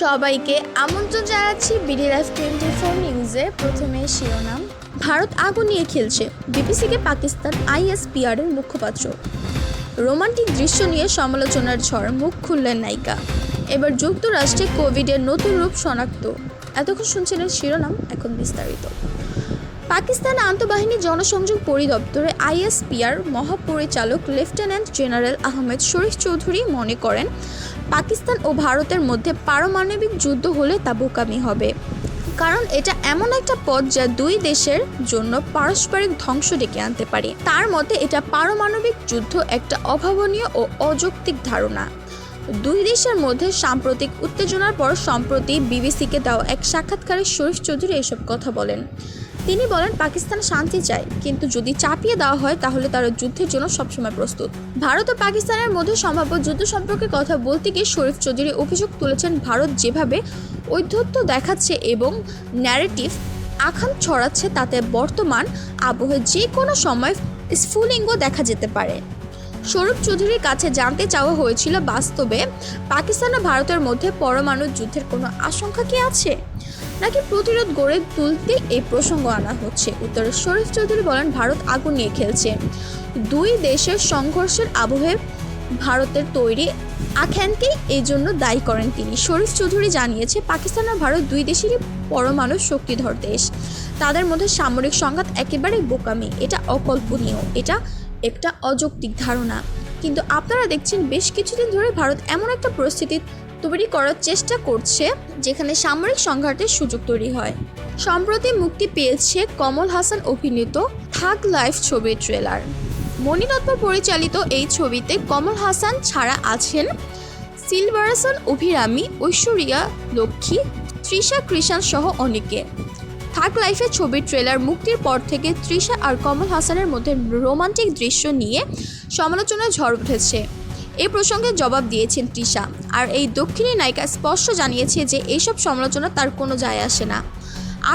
সবাইকে আমন্ত্রণ জানাচ্ছি বিডি লাইফ টোয়েন্টি ফোর নিউজে। প্রথমে শিরোনাম, ভারত আগুন নিয়ে খেলছে। বিবিসিকে পাকিস্তান আইএসপিআর এর মুখপাত্র। রোমান্টিক দৃশ্য নিয়ে সমালোচনার ঝড়, মুখ খুললেন নায়িকা। এবার যুক্তরাষ্ট্রে কোভিডের নতুন রূপ শনাক্ত। এতক্ষণ শুনছিলেন শিরোনাম, এখন বিস্তারিত। পাকিস্তান আন্তঃবাহিনী জনসংযোগ পরিদপ্তরে আইএসপিআর মহাপরিচালক লেফটেন্যান্ট জেনারেল আহমেদ শরীফ চৌধুরী মনে করেন পাকিস্তান ও ভারতের মধ্যে পারমাণবিক যুদ্ধ হলে তা বোকামি হবে। কারণ এটা এমন একটা পথ যা দুই দেশের জন্য পারস্পরিক ধ্বংস ডেকে আনতে পারে। তার মতে এটা পারমাণবিক যুদ্ধ একটা অভাবনীয় ও অযৌক্তিক ধারণা। দুই দেশের মধ্যে সাম্প্রতিক উত্তেজনার পর সম্প্রতি বিবিসিকে দেওয়া এক সাক্ষাৎকারে শরীফ চৌধুরী এসব কথা বলেন। তিনি বলেন, পাকিস্তান শান্তি চায়, কিন্তু যদি চাপিয়ে দেওয়া হয়, তাহলে তারা যুদ্ধের জন্য সবসময় প্রস্তুত। ভারত ও পাকিস্তানের মধ্যে সম্ভাব্য যুদ্ধ সম্পর্কে কথা বলতে গিয়ে শরীফ চৌধুরী অভিযোগ তুলেছেন, ভারত যেভাবে ঐধ্যত্য দেখাচ্ছে এবং ন্যারেটিভ আখান ছড়াচ্ছে, তাতে বর্তমান আবহে যে কোনো সময় স্ফুলিঙ্গ দেখা যেতে পারে। স্বরূপ চৌধুরীর কাছে জানতে চাওয়া হয়েছিল, বাস্তবে পাকিস্তান ও ভারতের মধ্যে পরমাণু যুদ্ধের কোনো আশঙ্কা কি আছে? নাকি প্রতিরোধ গড়ে তুলতে এই প্রসঙ্গ আনা হচ্ছে? উত্তরে শরীফ চৌধুরী বলেন, ভারত আগুন নিয়ে খেলছে। দুই দেশের সংঘর্ষের আবহে ভারতের তৈরি আখ্যানকেই এই জন্য দায়ী করেন তিনি। শরীফ চৌধুরী জানিয়েছে, পাকিস্তান ও ভারত দুই দেশেরই পরমাণু শক্তিধর দেশ। তাদের মধ্যে সামরিক সংঘাত একেবারে বোকামি। এটা অকল্পনীয়। এটা একটা অযৌক্তিক ধারণা। কিন্তু আপনারা দেখছেন, বেশ কিছুদিন ধরে ভারত এমন একটা পরিস্থিতি তৈরি করার চেষ্টা করছে, যেখানে সামরিক সংঘাতের সুযোগ তৈরি হয়। সম্প্রতি মুক্তি পেয়েছে কমল হাসান অভিনীত থাক লাইফ ছবির ট্রেলার। মণিরত্ন পরিচালিত এই ছবিতে কমল হাসান ছাড়া আছেন সিলভারাসন অভিরামী, ঐশ্বরিয়া লক্ষ্মী, তৃষা কৃষাণ সহ অনেকে। থাক লাইফের ছবির ট্রেলার মুক্তির পর থেকে তৃষা আর কমল হাসানের মধ্যে রোমান্টিক দৃশ্য নিয়ে সমালোচনার ঝড় উঠেছে। এই প্রসঙ্গে জবাব দিয়েছেন তৃষা। আর এই দক্ষিণী নায়িকা স্পষ্ট জানিয়েছে যে এইসব সমালোচনা তার কোনো যায় আসে না।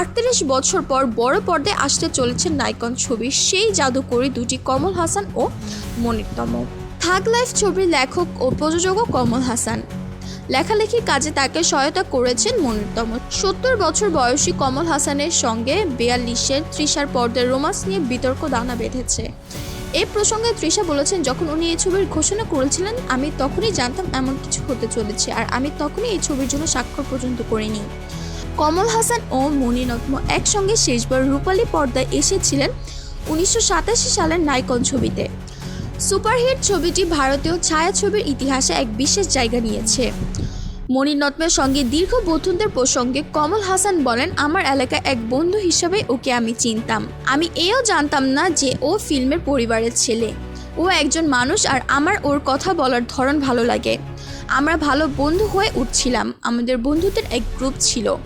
আটত্রিশ বছর পর বড় পর্দায় আসতে চলেছে নাইকন ছবির সেই জাদুকরী দুটি কমল হাসান ও মনিরতম থাক লাইফ ছবির লেখক ও প্রযোজকও কমল হাসান। লেখালেখির কাজে তাকে সহায়তা করেছেন মনিরতম সত্তর বছর বয়সী কমল হাসানের সঙ্গে বিয়াল্লিশের তৃষার পর্দার রোমান্স নিয়ে বিতর্ক দানা বেঁধেছে। এই প্রসঙ্গে তৃষা বলেছেন, যখন উনি এই ছবির ঘোষণা করেছিলেন, আমি তখনই জানতাম এমন কিছু হতে চলেছে, আর আমি তখনই এই ছবির জন্য স্বাক্ষর পর্যন্ত করিনি। কমল হাসান ও মণিরত্ন একসঙ্গে শেষবার রূপালী পর্দায় এসেছিলেন উনিশশো সাতাশি সালের নাইকন ছবিতে। সুপারহিট ছবিটি ভারতীয় ছায়াছবির ইতিহাসে এক বিশেষ জায়গা নিয়েছে। মণিরত্নের সঙ্গে দীর্ঘ বন্ধুত্বের প্রসঙ্গে কমল হাসান বলেন, আমার এলাকায় এক বন্ধু হিসাবে ওকে আমি চিনতাম। আমি এও জানতাম না যে ও ফিল্মের পরিবারের ছেলে। ও একজন মানুষ আর আমার ওর কথা বলার ধরন ভালো লাগে। আমরা ভালো বন্ধু হয়ে উঠছিলাম। আমাদের বন্ধুত্বের এক গ্রুপ ছিল।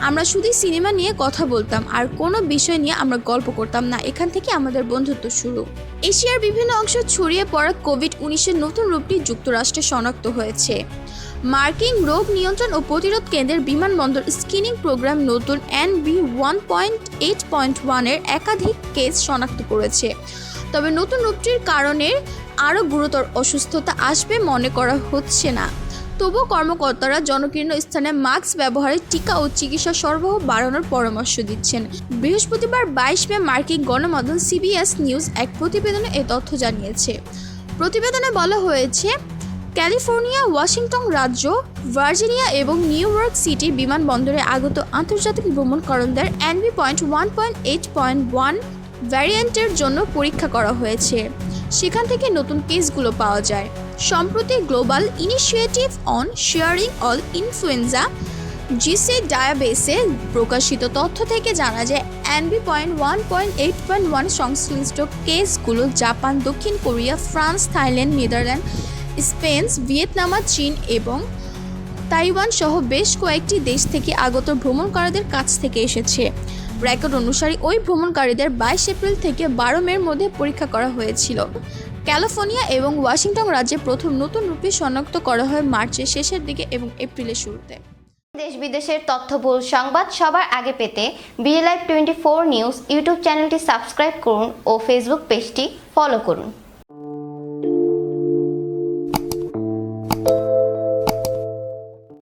আমরা শুধু সিনেমা নিয়ে কথা বলতাম আর কোনো বিষয় নিয়ে আমরা গল্প করতাম না। এখান থেকে আমাদের বন্ধুত্ব শুরু। এশিয়ার বিভিন্ন অংশ ছড়িয়ে পড়া কোভিড উনিশের নতুন রূপটি যুক্তরাষ্ট্রে শনাক্ত হয়েছে। মার্কিন রোগ নিয়ন্ত্রণ ও প্রতিরোধ কেন্দ্রের বিমানবন্দর স্ক্রিনিং প্রোগ্রাম নতুন N B one point eight point ওয়ানের একাধিক কেস শনাক্ত করেছে। তবে নতুন রূপটির কারণে আরও গুরুতর অসুস্থতা আসবে মনে করা হচ্ছে না। তবু কর্মকর্তারা জনকীর্ণ স্থানে মাস্ক ব্যবহারে টিকা ও চিকিৎসা সরবরাহ বাড়ানোর পরামর্শ দিচ্ছেন। বৃহস্পতিবার বাইশ মে মার্কিন গণমাধ্যম সিবিএস নিউজ এক প্রতিবেদনে এ তথ্য জানিয়েছে। প্রতিবেদনে বলা হয়েছে ক্যালিফোর্নিয়া, ওয়াশিংটন রাজ্য, ভার্জিনিয়া এবং নিউ ইয়র্ক সিটির বিমানবন্দরে আগত আন্তর্জাতিক ভ্রমণকারকদের NB point one point eight point one ভ্যারিয়েন্টের জন্য পরীক্ষা করা হয়েছে। সেখান থেকে নতুন কেসগুলো পাওয়া যায়। সম্প্রতি global initiative on sharing all influenza, জিসে ডায়াবেসে প্রকাশিত তথ্য থেকে জানা যায় NB point one point eight point one সংশ্লিষ্ট কেসগুলো জাপান, দক্ষিণ Korea, France, Thailand, Netherland Spain Vietnam, চীন এবং তাইওয়ান সহ বেশ কয়েকটি দেশ থেকে আগত ভ্রমণকারীদের কাছ থেকে এসেছে। রেকর্ড অনুসারে ওই ভ্রমণকারীদের বাইশ এপ্রিল থেকে বারো মের মধ্যে পরীক্ষা করা হয়েছিল। ক্যালিফোর্নিয়া এবং ওয়াশিংটন রাজ্যে প্রথম নতুন রূপে শনাক্ত করা হয় মার্চের শেষের দিকে এবং এপ্রিলের শুরুতে। দেশ বিদেশের তথ্যবহুল সংবাদ সবার আগে পেতে BA live twenty four news YouTube চ্যানেলটি সাবস্ক্রাইব করুন ও ফেসবুক পেজটি ফলো করুন।